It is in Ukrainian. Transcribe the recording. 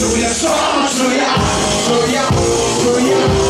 Чуєш, що, що я, що я, що я